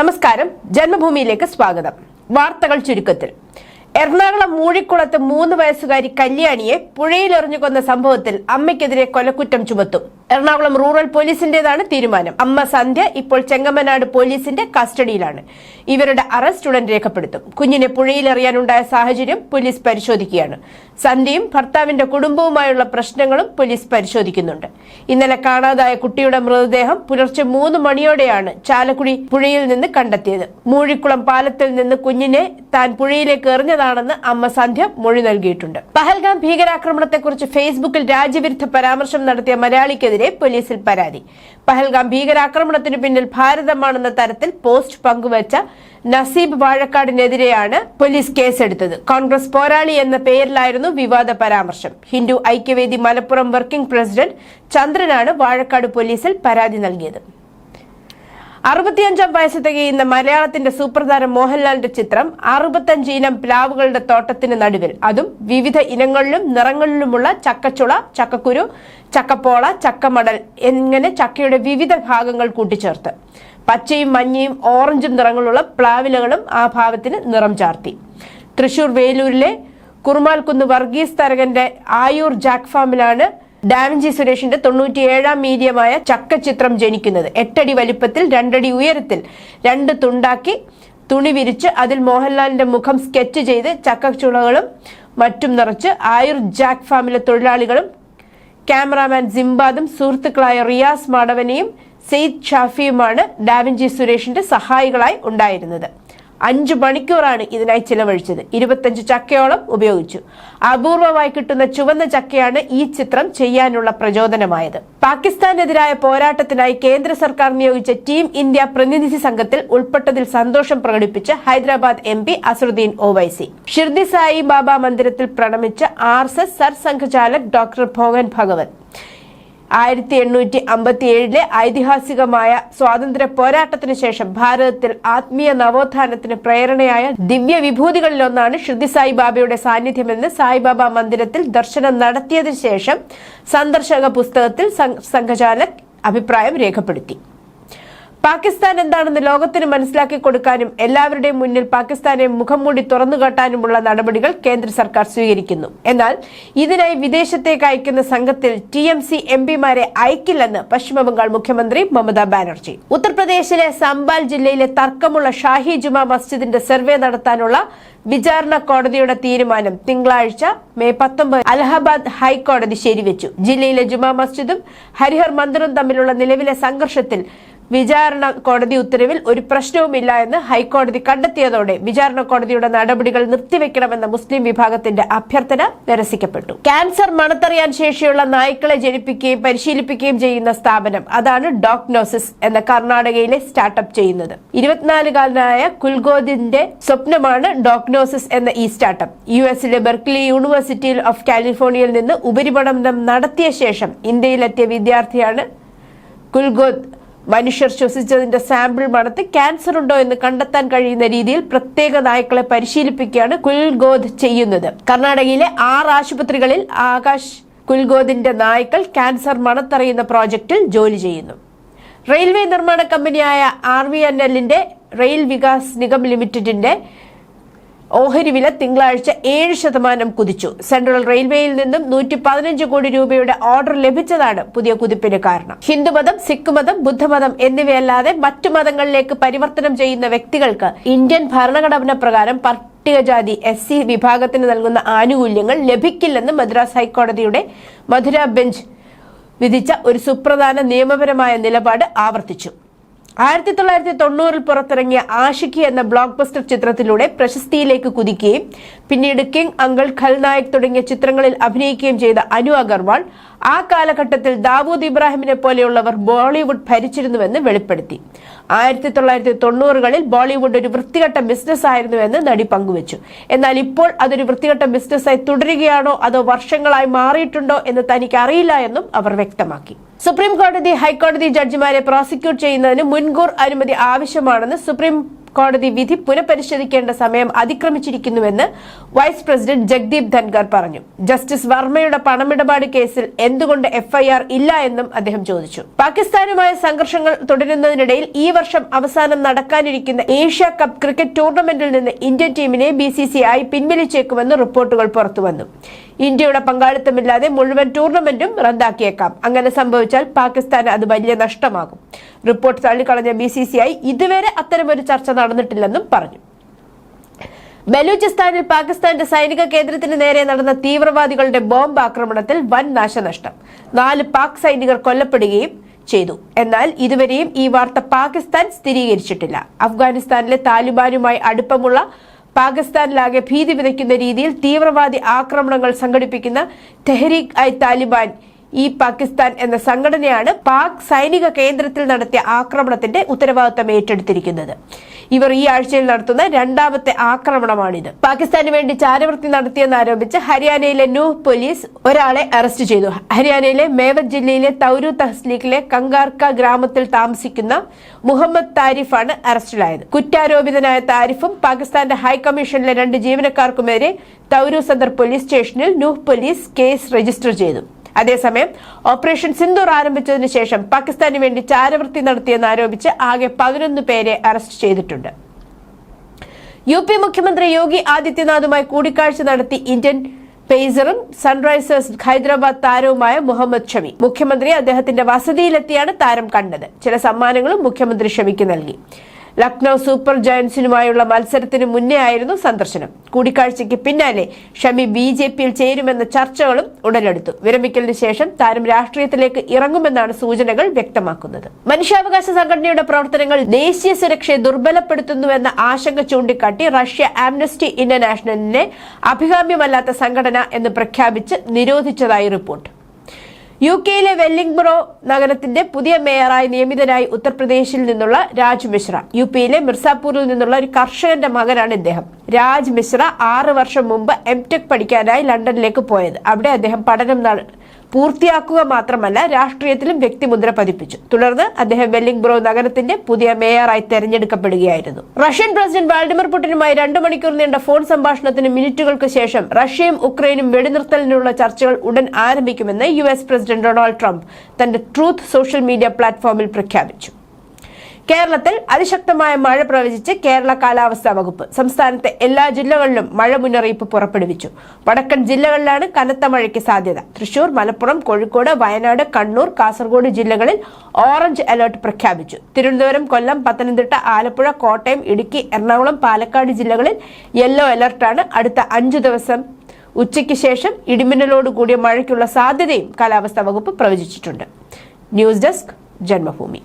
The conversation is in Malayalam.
നമസ്കാരം. ജന്മഭൂമിയിലേക്ക് സ്വാഗതം. വാർത്തകൾ ചുരുക്കത്തിൽ. എറണാകുളം മൂഴിക്കുളത്ത് മൂന്ന് വയസ്സുകാരി കല്യാണിയെ പുഴയിലെറിഞ്ഞു കൊന്ന സംഭവത്തിൽ അമ്മയ്ക്കെതിരെ കൊലക്കുറ്റം ചുമത്തും. എറണാകുളം റൂറൽ പോലീസിന്റേതാണ് തീരുമാനം. അമ്മ സന്ധ്യ ഇപ്പോൾ ചെങ്ങമ്മനാട് പോലീസിന്റെ കസ്റ്റഡിയിലാണ്. ഇവരുടെ അറസ്റ്റ് ഉടൻ രേഖപ്പെടുത്തും. കുഞ്ഞിനെ പുഴയിലെറിയാനുണ്ടായ സാഹചര്യം പോലീസ് പരിശോധിക്കുകയാണ്. സന്ധ്യയും ഭർത്താവിന്റെ കുടുംബവുമായുള്ള പ്രശ്നങ്ങളും പോലീസ് പരിശോധിക്കുന്നുണ്ട്. ഇന്നലെ കാണാതായ കുട്ടിയുടെ മൃതദേഹം പുലർച്ചെ മൂന്ന് മണിയോടെയാണ് ചാലക്കുടി പുഴയിൽ നിന്ന് കണ്ടെത്തിയത്. മൂഴിക്കുളം പാലത്തിൽ നിന്ന് കുഞ്ഞിനെ താൻ പുഴയിലേക്ക് എറിഞ്ഞതാണെന്ന് അമ്മ സന്ധ്യ മൊഴി നൽകിയിട്ടുണ്ട്. പഹൽഗാം ഭീകരാക്രമണത്തെക്കുറിച്ച് ഫേസ്ബുക്കിൽ രാജ്യവിരുദ്ധ പരാമർശം നടത്തിയ മലയാളിക്കെതിരെ പോലീസിൽ പരാതി. പഹൽഗാം ഭീകരാക്രമണത്തിന് പിന്നിൽ ഭാരതമാണെന്ന തരത്തിൽ പോസ്റ്റ് പങ്കുവച്ച നസീബ് വാഴക്കാടിനെതിരെയാണ് പോലീസ് കേസെടുത്തത്. കോൺഗ്രസ് പോരാളി എന്ന പേരിലായിരുന്നു വിവാദ പരാമർശം. ഹിന്ദു ഐക്യവേദി മലപ്പുറം വർക്കിംഗ് പ്രസിഡന്റ് ചന്ദ്രനാണ് വാഴക്കാട് പോലീസിൽ പരാതി നൽകിയത്. അറുപത്തിയഞ്ചാം വയസ്സ് തികയുന്ന മലയാളത്തിന്റെ സൂപ്രധാനം മോഹൻലാലിന്റെ ചിത്രം അറുപത്തഞ്ച് ഇനം പ്ലാവുകളുടെ തോട്ടത്തിന് നടുവിൽ. അതും വിവിധ ഇനങ്ങളിലും നിറങ്ങളിലുമുള്ള ചക്കച്ചുള ചക്കക്കുരു ചക്കപ്പോള ചക്കമടൽ എന്നിങ്ങനെ ചക്കയുടെ വിവിധ ഭാഗങ്ങൾ കൂട്ടിച്ചേർത്ത്. പച്ചയും മഞ്ഞയും ഓറഞ്ചും നിറങ്ങളുള്ള പ്ലാവിലകളും ആ ഭാവത്തിന് നിറം ചാർത്തി. തൃശൂർ വേലൂരിലെ കുറുമാൽക്കുന്ന് വർഗീസ് തരകന്റെ ആയൂർ ജാക്ക് ഫാമിലാണ് ഡാവിഞ്ചി സുരേഷിന്റെ തൊണ്ണൂറ്റിയേഴാം മീഡിയമായ ചക്കച്ചിത്രം ജനിക്കുന്നത്. എട്ടടി വലിപ്പത്തിൽ രണ്ടടി ഉയരത്തിൽ. രണ്ട് തുണ്ടാക്കി തുണി വിരിച്ച് അതിൽ മോഹൻലാലിന്റെ മുഖം സ്കെച്ച് ചെയ്ത് ചക്കച്ചുളകളും മറ്റും നിറച്ച് ആയുർ ജാക്ക് ഫാമിലെ തൊഴിലാളികളും ക്യാമറാമാൻ സിംബാദും സുഹൃത്തുക്കളായ റിയാസ് മാടവനെയും സെയ്ദ് ഷാഫിയുമാണ് ഡാവിഞ്ചി സുരേഷിന്റെ സഹായികളായി ഉണ്ടായിരുന്നത്. അഞ്ചു മണിക്കൂറാണ് ഇതിനായി ചിലവഴിച്ചത്. ഇരുപത്തഞ്ച് ചക്കയോളം ഉപയോഗിച്ചു. അപൂർവമായി കിട്ടുന്ന ചുവന്ന ചക്കയാണ് ഈ ചിത്രം ചെയ്യാനുള്ള പ്രചോദനമായത്. പാകിസ്ഥാനെതിരായ പോരാട്ടത്തിനായി കേന്ദ്ര സർക്കാർ നിയോഗിച്ച ടീം ഇന്ത്യ പ്രതിനിധി സംഘത്തിൽ ഉൾപ്പെട്ടതിൽ സന്തോഷം പ്രകടിപ്പിച്ച് ഹൈദരാബാദ് എം പി അസറുദ്ദീൻ ഒവൈസി. ഷിർദി സായി ബാബ മന്ദിരത്തിൽ പ്രണമിച്ച R S S Sarsanghchalak doctor ഭോഗൻ Bhagwat ആയിരത്തി എണ്ണൂറ്റി അമ്പത്തി ഏഴിലെ ഐതിഹാസികമായ സ്വാതന്ത്ര്യ പോരാട്ടത്തിന് ശേഷം ഭാരതത്തിൽ ആത്മീയ നവോത്ഥാനത്തിന് പ്രേരണയായ ദിവ്യ വിഭൂതികളിലൊന്നാണ് ഷിർദി സായിബാബയുടെ സാന്നിധ്യമെന്ന് സായിബാബ മന്ദിരത്തിൽ ദർശനം നടത്തിയതിനു ശേഷം സന്ദർശക പുസ്തകത്തിൽ സംഘചാലക് അഭിപ്രായം രേഖപ്പെടുത്തി. പാകിസ്ഥാൻ എന്താണെന്ന് ലോകത്തിന് മനസ്സിലാക്കി കൊടുക്കാനും എല്ലാവരുടെയും മുന്നിൽ പാകിസ്ഥാനെ മുഖം മൂടി തുറന്നുകാട്ടാനുമുള്ള നടപടികൾ കേന്ദ്ര സർക്കാർ സ്വീകരിക്കുന്നു. എന്നാൽ ഇതിനായി വിദേശത്തേക്ക് അയക്കുന്ന സംഘത്തിൽ ടി എം സി എം പിമാരെ അയക്കില്ലെന്ന് പശ്ചിമബംഗാൾ മുഖ്യമന്ത്രി മമതാ ബാനർജി. ഉത്തർപ്രദേശിലെ സംബാൽ ജില്ലയിലെ തർക്കമുള്ള ഷാഹി ജുമാ മസ്ജിദിന്റെ സർവേ നടത്താനുള്ള വിചാരണ കോടതിയുടെ തീരുമാനം തിങ്കളാഴ്ച മെയ് പത്തൊമ്പത് അലഹബാദ് ഹൈക്കോടതി ശരിവെച്ചു. ജില്ലയിലെ ജുമാ മസ്ജിദും ഹരിഹർ മന്ദിറും തമ്മിലുള്ള നിലവിലെ സംഘർഷത്തിൽ വിചാരണ കോടതി ഉത്തരവിൽ ഒരു പ്രശ്നവുമില്ല എന്ന് ഹൈക്കോടതി കണ്ടെത്തിയതോടെ വിചാരണ കോടതിയുടെ നടപടികൾ നിർത്തിവെക്കണമെന്ന മുസ്ലിം വിഭാഗത്തിന്റെ അഭ്യർത്ഥന നിരസിക്കപ്പെട്ടു. ക്യാൻസർ മണത്തറിയാൻ ശേഷിയുള്ള നായ്ക്കളെ ജനിപ്പിക്കുകയും പരിശീലിപ്പിക്കുകയും ചെയ്യുന്ന സ്ഥാപനം അതാണ് ഡോക്നോസിസ് എന്ന കർണാടകയിലെ സ്റ്റാർട്ടപ്പ് ചെയ്യുന്നത്. ഇരുപത്തിനാലുകാരനായ കുൽഗോദിന്റെ സ്വപ്നമാണ് ഡോക്നോസിസ് എന്ന ഈ സ്റ്റാർട്ടപ്പ്. യു എസിലെ ബെർക്ലി യൂണിവേഴ്സിറ്റിയിൽ ഓഫ് കാലിഫോർണിയയിൽ നിന്ന് ഉപരിപഠനം നടത്തിയ ശേഷം ഇന്ത്യയിലെത്തിയ വിദ്യാർത്ഥിയാണ് കുൽഗോദ് മനുഷ്യർ ശ്വസിച്ചതിന്റെ സാമ്പിൾ മണത്ത് ക്യാൻസർ ഉണ്ടോ എന്ന് കണ്ടെത്താൻ കഴിയുന്ന രീതിയിൽ പ്രത്യേക നായ്ക്കളെ പരിശീലിപ്പിക്കുകയാണ് കുൽഗോദ് ചെയ്യുന്നത്. കർണാടകയിലെ ആറ് ആശുപത്രികളിൽ ആകാശ് കുൽഗോദിന്റെ നായ്ക്കൾ ക്യാൻസർ മണത്തറിയുന്ന പ്രോജക്റ്റിൽ ജോലി ചെയ്യുന്നു. റെയിൽവേ നിർമ്മാണ കമ്പനിയായ ആർ വി എൻ എല്ലിന്റെ റെയിൽ വികാസ് നിഗം ലിമിറ്റഡിന്റെ ഓഹരി വില തിങ്കളാഴ്ച ഏഴ് ശതമാനം കുതിച്ചു. സെൻട്രൽ റെയിൽവേയിൽ നിന്നും നൂറ്റി പതിനഞ്ച് കോടി രൂപയുടെ ഓർഡർ ലഭിച്ചതാണ് പുതിയ കുതിപ്പിന് കാരണം. ഹിന്ദുമതം സിഖ് മതം ബുദ്ധമതം എന്നിവയല്ലാതെ മറ്റു മതങ്ങളിലേക്ക് പരിവർത്തനം ചെയ്യുന്ന വ്യക്തികൾക്ക് ഇന്ത്യൻ ഭരണഘടന പ്രകാരം പട്ടികജാതി എസ് സി വിഭാഗത്തിന് നൽകുന്ന ആനുകൂല്യങ്ങൾ ലഭിക്കില്ലെന്ന് മദ്രാസ് ഹൈക്കോടതിയുടെ മധുര ബെഞ്ച് വിധിച്ച ഒരു സുപ്രധാന നിയമപരമായ നിലപാട് ആവർത്തിച്ചു. ആയിരത്തി തൊള്ളായിരത്തി തൊണ്ണൂറിൽ പുറത്തിറങ്ങിയ ആഷിഖി എന്ന ബ്ലോക്ക് ബസ്റ്റർ ചിത്രത്തിലൂടെ പ്രശസ്തിയിലേക്ക് കുതിക്കുകയും പിന്നീട് കിങ് അങ്കിൾ ഖൽനായക് തുടങ്ങിയ ചിത്രങ്ങളിൽ അഭിനയിക്കുകയും ചെയ്ത അനു അഗർവാൾ ആ കാലഘട്ടത്തിൽ ദാവൂദ് ഇബ്രാഹിമിനെ പോലെയുള്ളവർ ബോളിവുഡ് ഭരിച്ചിരുന്നുവെന്ന് വെളിപ്പെടുത്തി. ആയിരത്തി തൊള്ളായിരത്തി തൊണ്ണൂറുകളിൽ ബോളിവുഡ് ഒരു വൃത്തികെട്ട ബിസിനസ് ആയിരുന്നു എന്ന് നടി പങ്കുവച്ചു. എന്നാൽ ഇപ്പോൾ അതൊരു വൃത്തികെട്ട ബിസിനസ്സായി തുടരുകയാണോ അതോ വർഷങ്ങളായി മാറിയിട്ടുണ്ടോ എന്ന് തനിക്ക് അറിയില്ല എന്നും അവർ വ്യക്തമാക്കി. സുപ്രീം കോടതി ഹൈക്കോടതി ജഡ്ജിമാരെ പ്രോസിക്യൂട്ട് ചെയ്യുന്നതിന് മുൻകൂർ അനുമതി ആവശ്യമാണെന്ന് സുപ്രീം കോടതി വിധി പുനഃപരിശോധിക്കേണ്ട സമയം അതിക്രമിച്ചിരിക്കുന്നുവെന്ന് വൈസ് പ്രസിഡന്റ് ജഗ്ദീപ് ധൻഖർ പറഞ്ഞു. ജസ്റ്റിസ് വർമ്മയുടെ പണമിടപാട് കേസിൽ എന്തുകൊണ്ട് എഫ്ഐആർ ഇല്ല എന്നും അദ്ദേഹം ചോദിച്ചു. പാകിസ്ഥാനുമായ സംഘർഷങ്ങൾ തുടരുന്നതിനിടയിൽ ഈ വർഷം അവസാനം നടക്കാനിരിക്കുന്ന ഏഷ്യ കപ്പ് ക്രിക്കറ്റ് ടൂർണമെന്റിൽ നിന്ന് ഇന്ത്യൻ ടീമിനെ ബി പിൻവലിച്ചേക്കുമെന്ന് റിപ്പോർട്ടുകൾ പുറത്തുവന്നു. ഇന്ത്യയുടെ പങ്കാളിത്തമില്ലാതെ മുഴുവൻ ടൂർണമെന്റും റദ്ദാക്കിയേക്കാം. അങ്ങനെ സംഭവിച്ചാൽ പാകിസ്ഥാന് അത് വലിയ നഷ്ടമാകും. റിപ്പോർട്ട് തള്ളിക്കളഞ്ഞ ബി സി സി ഐ ഇതുവരെ അത്തരമൊരു ചർച്ച നടന്നിട്ടില്ലെന്നും പറഞ്ഞു. ബലൂചിസ്ഥാനിൽ പാകിസ്ഥാന്റെ സൈനിക കേന്ദ്രത്തിന് നേരെ നടന്ന തീവ്രവാദികളുടെ ബോംബ് ആക്രമണത്തിൽ വൻ നാശനഷ്ടം. നാല് പാക് സൈനികർ കൊല്ലപ്പെടുകയും ചെയ്തു. എന്നാൽ ഇതുവരെയും ഈ വാർത്ത പാകിസ്ഥാൻ സ്ഥിരീകരിച്ചിട്ടില്ല. അഫ്ഗാനിസ്ഥാനിലെ താലിബാനുമായി അടുപ്പമുള്ള പാകിസ്ഥാനിലാകെ ഭീതി വിതയ്ക്കുന്ന രീതിയിൽ തീവ്രവാദി ആക്രമണങ്ങൾ സംഘടിപ്പിക്കുന്ന തെഹരീഖ് ഐ താലിബാൻ ഈ പാകിസ്ഥാൻ എന്ന സംഘടനയാണ് പാക് സൈനിക കേന്ദ്രത്തിൽ നടത്തിയ ആക്രമണത്തിന്റെ ഉത്തരവാദിത്തം ഏറ്റെടുത്തിരിക്കുന്നത്. ഇവർ ഈ ആഴ്ചയിൽ നടത്തുന്ന രണ്ടാമത്തെ ആക്രമണമാണിത്. പാകിസ്ഥാന് വേണ്ടി ചാരവൃത്തി നടത്തിയെന്നാരോപിച്ച് ഹരിയാനയിലെ നൂഹ് പോലീസ് ഒരാളെ അറസ്റ്റ് ചെയ്തു. ഹരിയാനയിലെ മേവത് ജില്ലയിലെ തൗരു തഹ്സ്ലീഖിലെ കങ്കാർക്ക ഗ്രാമത്തിൽ താമസിക്കുന്ന മുഹമ്മദ് താരിഫാണ് അറസ്റ്റിലായത്. കുറ്റാരോപിതനായ താരിഫും പാകിസ്ഥാന്റെ ഹൈക്കമ്മീഷനിലെ രണ്ട് ജീവനക്കാർക്കുമേരെ തൗരു സദർ പോലീസ് സ്റ്റേഷനിൽ നൂഹ് പോലീസ് കേസ് രജിസ്റ്റർ ചെയ്തു. അതേസമയം ഓപ്പറേഷൻ സിന്ദൂർ ആരംഭിച്ചതിനു ശേഷം പാകിസ്ഥാന് വേണ്ടി ചാരവൃത്തി നടത്തിയെന്ന് ആരോപിച്ച് ആകെ പതിനൊന്ന് പേരെ അറസ്റ്റ് ചെയ്തിട്ടുണ്ട്. യു പി മുഖ്യമന്ത്രി യോഗി ആദിത്യനാഥുമായി കൂടിക്കാഴ്ച നടത്തി ഇന്ത്യൻ പേസറും സൺറൈസേഴ്സ് ഹൈദരാബാദ് താരവുമായ മുഹമ്മദ് ഷമി. മുഖ്യമന്ത്രി അദ്ദേഹത്തിന്റെ വസതിയിലെത്തിയാണ് താരം കണ്ടത്. ചില സമ്മാനങ്ങളും മുഖ്യമന്ത്രി ഷമിക്ക് നൽകി. ലക്നൌ സൂപ്പർ ജയൻസിനുമായുള്ള മത്സരത്തിന് മുന്നേ ആയിരുന്നു സന്ദർശനം. കൂടിക്കാഴ്ചയ്ക്ക് പിന്നാലെ ഷമി ബി ജെ പിയിൽ ചേരുമെന്ന ചർച്ചകളും ഉടലെടുത്തു. വിരമിക്കലിന് ശേഷം താരം രാഷ്ട്രീയത്തിലേക്ക് ഇറങ്ങുമെന്നാണ് സൂചനകൾ വ്യക്തമാക്കുന്നത്. മനുഷ്യാവകാശ സംഘടനയുടെ പ്രവർത്തനങ്ങൾ ദേശീയ സുരക്ഷയെ ദുർബലപ്പെടുത്തുന്നുവെന്ന ആശങ്ക ചൂണ്ടിക്കാട്ടി റഷ്യ ആംനസ്റ്റി ഇന്റർനാഷണലിനെ അഭികാമ്യമല്ലാത്ത സംഘടന എന്ന് പ്രഖ്യാപിച്ച് നിരോധിച്ചതായി റിപ്പോർട്ട്. യു കെയിലെ വെല്ലിംഗ്ബ്രോ നഗരത്തിന്റെ പുതിയ മേയറായി നിയമിതനായി ഉത്തർപ്രദേശിൽ നിന്നുള്ള രാജ് മിശ്ര. യു പിയിലെ മിർസാപൂരിൽ നിന്നുള്ള ഒരു കർഷകന്റെ മകനാണ് ഇദ്ദേഹം. രാജ് മിശ്ര ആറ് വർഷം മുമ്പ് എം ടെക് പഠിക്കാനായി ലണ്ടനിലേക്ക് പോയത്. അവിടെ അദ്ദേഹം പഠനം പൂർത്തിയാക്കുക മാത്രമല്ല രാഷ്ട്രീയത്തിലും വ്യക്തിമുദ്ര പതിപ്പിച്ചു. തുടർന്ന് അദ്ദേഹം വെല്ലിംഗ്ബ്രോ നഗരത്തിന്റെ പുതിയ മേയറായി തെരഞ്ഞെടുക്കപ്പെടുകയായിരുന്നു. റഷ്യൻ പ്രസിഡന്റ് വ്ളാഡിമിർ പുടിനുമായി രണ്ടു മണിക്കൂർ നീണ്ട ഫോൺ സംഭാഷണത്തിന് മിനിറ്റുകൾക്ക് ശേഷം റഷ്യയും ഉക്രൈനും വെടിനിർത്തലിനുള്ള ചർച്ചകൾ ഉടൻ ആരംഭിക്കുമെന്ന് യു പ്രസിഡന്റ് ഡൊണാൾഡ് ട്രംപ് തന്റെ ട്രൂത്ത് സോഷ്യൽ മീഡിയ പ്ലാറ്റ്ഫോമിൽ പ്രഖ്യാപിച്ചു. കേരളത്തിൽ അതിശക്തമായ മഴ പ്രവചിച്ച് കേരള കാലാവസ്ഥാ വകുപ്പ് സംസ്ഥാനത്തെ എല്ലാ ജില്ലകളിലും മഴ മുന്നറിയിപ്പ് പുറപ്പെടുവിച്ചു. വടക്കൻ ജില്ലകളിലാണ് കനത്ത മഴയ്ക്ക് സാധ്യത. തൃശൂർ മലപ്പുറം കോഴിക്കോട് വയനാട് കണ്ണൂർ കാസർഗോഡ് ജില്ലകളിൽ ഓറഞ്ച് അലർട്ട് പ്രഖ്യാപിച്ചു. തിരുവനന്തപുരം കൊല്ലം പത്തനംതിട്ട ആലപ്പുഴ കോട്ടയം ഇടുക്കി എറണാകുളം പാലക്കാട് ജില്ലകളിൽ യെല്ലോ അലർട്ടാണ് അടുത്ത അഞ്ചു ദിവസം. ഉച്ചയ്ക്ക് ശേഷം ഇടിമിന്നലോട് കൂടിയ മഴയ്ക്കുള്ള സാധ്യതയും കാലാവസ്ഥാ വകുപ്പ് പ്രവചിച്ചിട്ടുണ്ട്. News desk Janmabhumi.